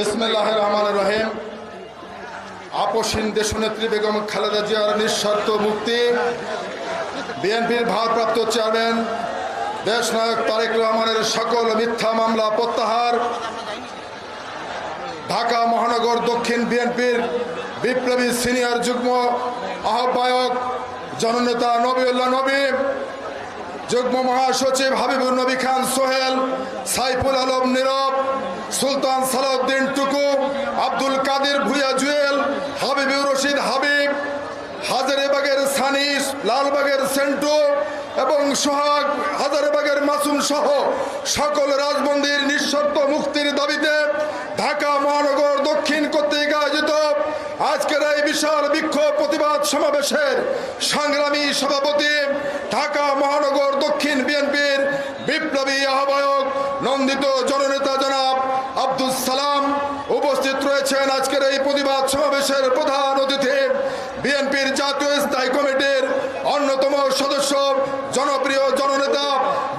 বিসমিল্লাহ রহমান রহিম। আপসীন দেশনেত্রী বেগম খালেদা জিয়ার নিঃস্বার্থ মুক্তি। বিএনপির ভারপ্রাপ্ত চেয়ারম্যান, দেশনায়ক তারেক রহমানের সকল মিথ্যা মামলা প্রত্যাহার। ঢাকা মহানগর দক্ষিণ বিএনপির বিপ্লবী সিনিয়র যুগ্ম আহ্বায়ক জননেতা নবীউল্লাহ নবী, যুগ্ম মহাসচিব হাবিবুর নবী খান সোহেল, সাইফুল আলম নীরব সুলতান সালাউদ্দিন টুকু, আব্দুল কাদের ভুইয়া জুয়েল হাবিবুর রশিদ হাবিব, হাজারেবাগের সানিস, লালবাগের সেন্টু এবং সোহাগ, হাজারেবাগের মাসুম সহ সকল রাজবন্দির নিঃশর্ত মুক্তির দাবিতে ঢাকা মহানগর দক্ষিণ কর্তৃক আয়োজিত আজকের এই বিশাল বিক্ষোভ প্রতিবাদ সমাবেশের সংগ্রামী সভাপতি ঢাকা মহানগর দক্ষিণ বিএনপির বিপ্লবী আহ্বায়ক নন্দিত জননেতা জনাব আব্দুল সালাম উপস্থিত রয়েছেন আজকের এই প্রতিবাদ সমাবেশের প্রধান অতিথি বিএনপির জাতীয় স্থায়ী কমিটির অন্যতম সদস্য, জনপ্রিয় জননেতা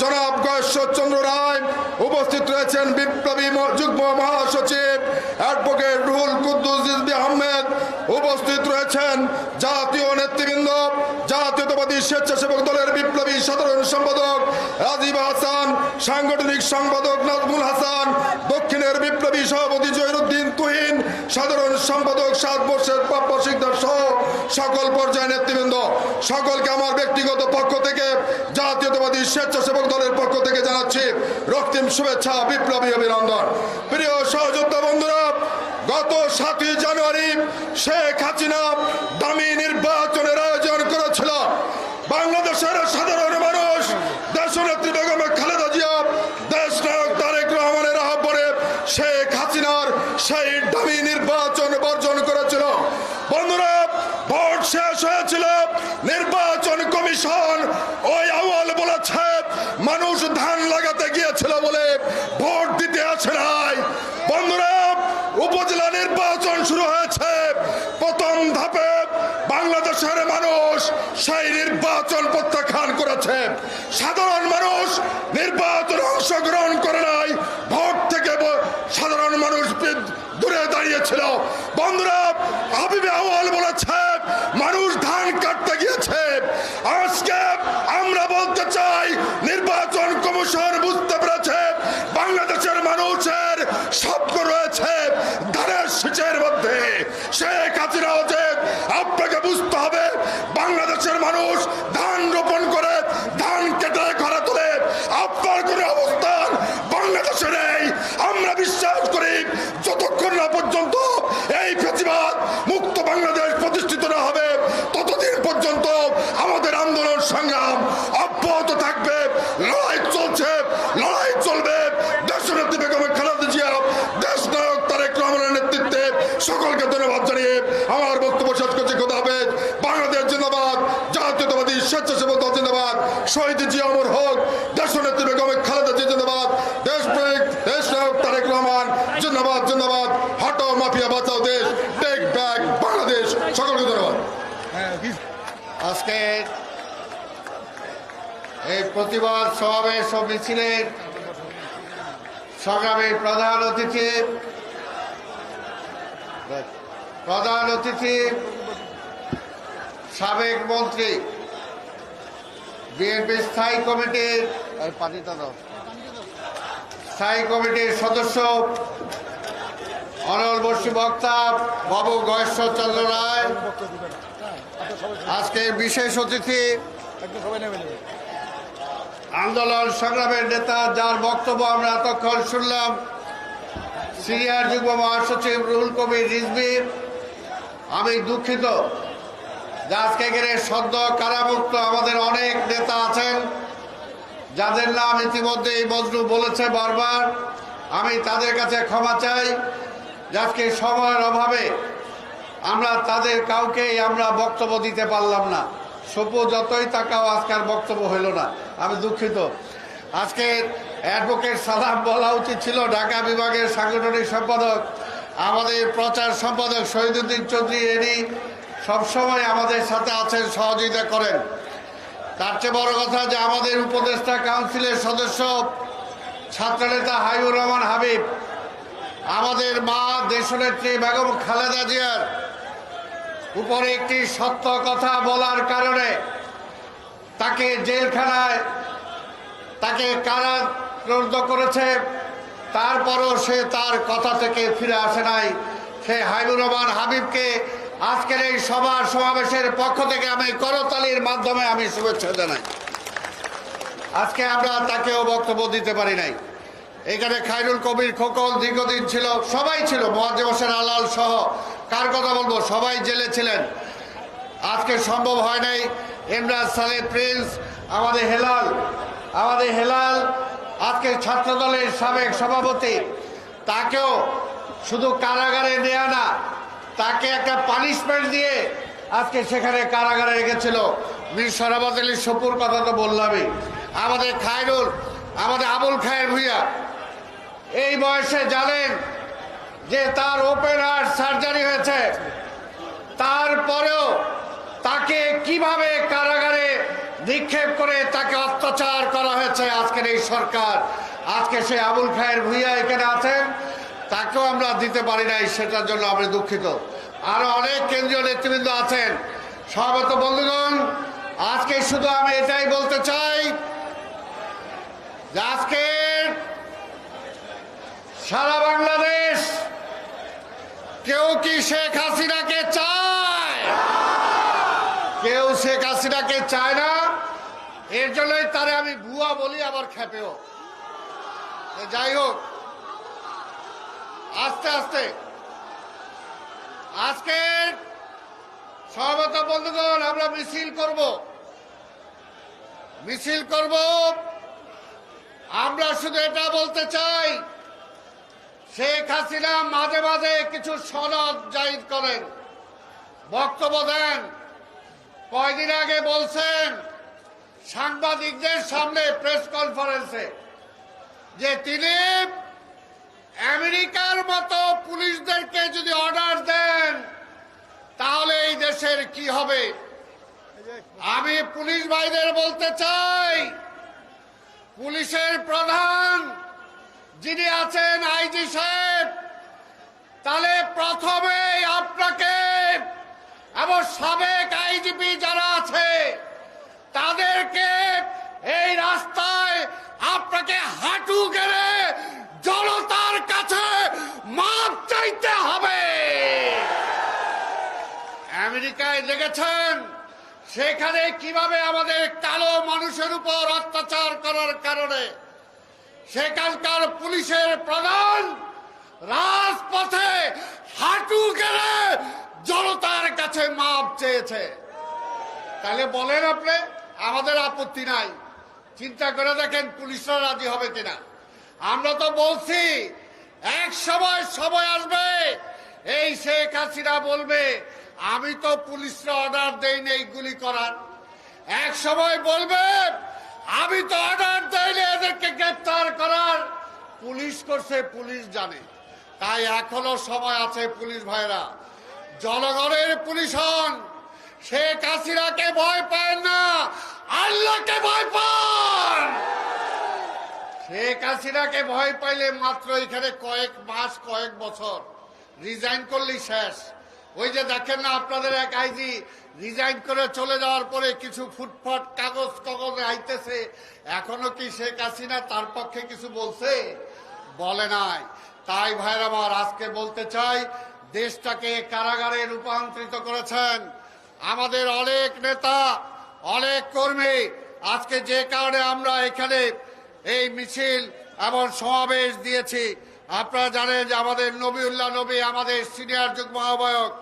জনাব গয়েশ্বরচন্দ্র রায়। উপস্থিত রয়েছেন বিপ্লবী যুগ্ম মহাসচিব অ্যাডভোকেট রুহুল কুদ্দুস রিজভী আহমেদ। উপস্থিত রয়েছেন স্বেচ্ছাসেবক দলের বিপ্লবী সাধারণ সম্পাদক রাজীব হাসান, সাংগঠনিক সম্পাদক নাজমুল হাসান, দক্ষিণের বিপ্লবী সভাপতি জহিরুদ্দিন তুহিন, সাধারণ সম্পাদক সাত বর্ষের প্রাপ্য শিকদার সহ সকল পর্যায়ে নেতৃবৃন্দ। সকলকে আমার ব্যক্তিগত পক্ষ থেকে, জাতীয়তাবাদী স্বেচ্ছাসেবক দলের পক্ষ থেকে জানাচ্ছি রক্তিম শুভেচ্ছা, বিপ্লবী অভিনন্দন। প্রিয় সহযোদ্ধা বন্ধুরা, গত সাতই জানুয়ারি শেখ হাসিনা দামি নির্বাচনের আয়োজন করেছিল বাংলাদেশের সাধারণ মানুষ দেশনেত্রী বেগম খালেদা জিয়া দেশ নায়ক তারেক রহমানের আহ্বানে শেখ হাসিনার সেই দামি নির্বাচন বর্জন করেছিল বন্ধুরা ভোট শেষ হয়েছিল নির্বাচন কমিশন ওই আওয়াল বলেছে মানুষ ধান লাগাতে গিয়েছিল বলে ভোট দিতে আসে নাই বন্ধুরা উপজেলা নির্বাচন শুরু হয়েছে। প্রথম ধাপে বাংলাদেশের মানুষ সেই নির্বাচন প্রত্যাখ্যান করেছে। সাধারণ মানুষ নির্বাচন অংশগ্রহণ করে নাই। ভোট থেকে সাধারণ মানুষ দূরে দাঁড়িয়েছিল। বন্ধুরা আবিবে আওয়াল বলেছে শহীদ জিয়া অমর হোক দেশনেত্রী বেগম খালেদা জিয়া জিন্দাবাদ দেশ দেশপ্রেমিক, দেশ নায়ক তারেক রহমান, জিন্দাবাদ জিন্দাবাদ, হটো, মাফিয়া, বাঁচাও দেশ, টেক ব্যাক বাংলাদেশ, সকলকে ধন্যবাদ। আজকে এই প্রতিবাদ সমাবেশ ও মিছিলের সংগ্রামী প্রধান অতিথি প্রধান অতিথি, সাবেক মন্ত্রী বিএনপি স্থায়ী কমিটির স্থায়ী কমিটির সদস্য অনল বসু বক্তা বাবু গয়েশ্বর চন্দ্র রায়। আজকে বিশেষ অতিথি আন্দোলন সংগ্রামের নেতা যার বক্তব্য আমরা এতক্ষণ শুনলাম সিনিয়র যুগ্ম মহাসচিব রুহুল কবির রিজবির আমি দুঃখিত আজকে এখানে সদ্য কারামুক্ত আমাদের অনেক নেতা আছেন, যাদের নাম ইতিমধ্যে এই বজরু বলেছে বারবার। আমি তাদের কাছে ক্ষমা চাই, আজকে সময়ের অভাবে আমরা তাদের কাউকেই আমরা বক্তব্য দিতে পারলাম না। সপু যতই তাকাও, আজকের বক্তব্য হইল না। আমি দুঃখিত। আজকে অ্যাডভোকেট সালাম বলা উচিত ছিল ঢাকা বিভাগের সাংগঠনিক সম্পাদক, আমাদের প্রচার সম্পাদক শহীদুদ্দিন চৌধুরী এনি সবসময় আমাদের সাথে আছেন, সহযোগিতা করেন। তার চেয়ে বড় কথা যে আমাদের উপদেষ্টা কাউন্সিলের সদস্য ছাত্রনেতা হাইবুর রহমান হাবিব, আমাদের মা দেশনেত্রী বেগম খালেদা জিয়ার উপরে একটি সত্য কথা বলার কারণে তাকে জেলখানায় তাকে কারারুদ্ধ করেছে। তারপরও সে তার কথা থেকে ফিরে আসে নাই। সে হাইবুর রহমান হাবিবকে আজকের এই সভার সমাবেশের পক্ষ থেকে আমি করতালির মাধ্যমে আমি শুভেচ্ছা জানাই। আজকে আমরা তাকেও বক্তব্য দিতে পারি নাই। এখানে খাইরুল কবির খোকন দীর্ঘদিন ছিল, সবাই ছিল মোয়াজ্জেম হোসেন আলাল সহ, কার কথা বলব? সবাই জেলে ছিলেন। আজকে সম্ভব হয় নাই ইমরাজ সালে প্রিন্স, আমাদের হেলাল আমাদের হেলাল, আজকে ছাত্রদলের সাবেক সভাপতি, তাকেও শুধু কারাগারে নেয়া না তাকে একটা পানিশমেন্ট দিয়ে আজকে সেখানে কারাগারে রেখেছিল। মীর সরাবত আলী সপুর কথা তো বললামই। আমাদের খায়রুল, আমাদের আবুল খায়ের ভুইয়া, এই বয়সে জানেন যে তার ওপেন হার্ট সার্জারি হয়েছে। তারপরেও তাকে কীভাবে কারাগারে নিক্ষেপ করে তাকে অত্যাচার করা হয়েছে আজকের এই সরকার? আজকে সে আবুল খায়ের ভুইয়া এখানে আছেন। তাকেও আমরা দিতে পারি নাই, সেটার জন্য আমি দুঃখিত। আরও অনেক কেন্দ্রীয় নেতৃবৃন্দ আছেন। সহমত বন্ধুগণ, আজকে শুধু আমি এটাই বলতে চাই আজকে সারা বাংলাদেশ কেউ কি শেখ হাসিনাকে চায়? কেউ শেখ হাসিনাকে চায় না। এর জন্যই তারে আমি ভুয়া বলি, আবার খেপেও যাই হোক আস্তে আস্তে। আজকে সহমত বন্ধুগণ, আমরা মিছিল করব। মিছিল করব। আমরা শুধু এটা বলতে চাই, শেখ হাসিনা মাঝে মাঝে কিছু সনদ জাহির করেন। বক্তব্য দেন। কয়দিন আগে বলছেন, সাংবাদিকদের সামনে প্রেস কনফারেন্সে যে তিনি আমেরিকার মতো পুলিশদেরকে যদি অর্ডার দেন, তাহলে এই দেশের কি হবে? আমি পুলিশ ভাইদের বলতে চাই, পুলিশের প্রধান যিনি আছেন আইজি সাহেব, তাহলে প্রথমে আপনাকে এবং সাবেক আইজিপি যারা আছে, তাদেরকে এই রাস্তায় আপনাকে হাঁটু গেড়ে জনতার কাছে মাপ চাইতে হবে আমেরিকায় দেখেছেন? সেখানে কীভাবে আমাদের কালো মানুষের উপর অত্যাচার করার কারণে সেখানকার পুলিশের প্রধান রাজপথে হাঁটু গেড়ে জনতার কাছে মাপ চেয়েছে। তাহলে বলেন আপনি, আমাদের আপত্তি নাই। চিন্তা করে দেখেন পুলিশরা রাজি হবে কিনা। আমরা তো বলছি, এক সময় সময় আসবে, এই শেখ হাসিনা বলবে আমি তো পুলিশরা অর্ডার দেইনি এইগুলি করার। এক সময় বলবে আমি তো অর্ডার দেইনি এদেরকে গ্রেপ্তার করার। পুলিশ করছে, পুলিশ জানে। তাই এখনও সময় আছে পুলিশ ভাইরা। জনগণের পুলিশ হন। শেখ হাসিনাকে ভয় পায় না। আল্লাহকে ভয় পান! শেখ হাসিনাকে ভয় পাইলে মাত্র এখানে কয়েক মাস, কয়েক বছর। রিজাইন করলেই শেষ। ওই যে দেখেন না আপনাদের এক আইজি রিজাইন করে চলে যাওয়ার পরে কিছু ফুটফাট কাগজ কাগজে আইতেছে। এখনও কি শেখ হাসিনা তার পক্ষে কিছু বলছে? বলে নাই। তাই ভাইরা আমার আজকে বলতে চাই, দেশটাকে কারাগারে রূপান্তরিত করেছেন আমাদের অনেক নেতা, অনেক কর্মী। আজকে যে কারণে আমরা এখানে এই মিছিল এবং সমাবেশ দিয়েছি আপনারা জানেন যে আমাদের নবীউল্লাহ নবী আমাদের সিনিয়র যুগ আহ্বায়ক।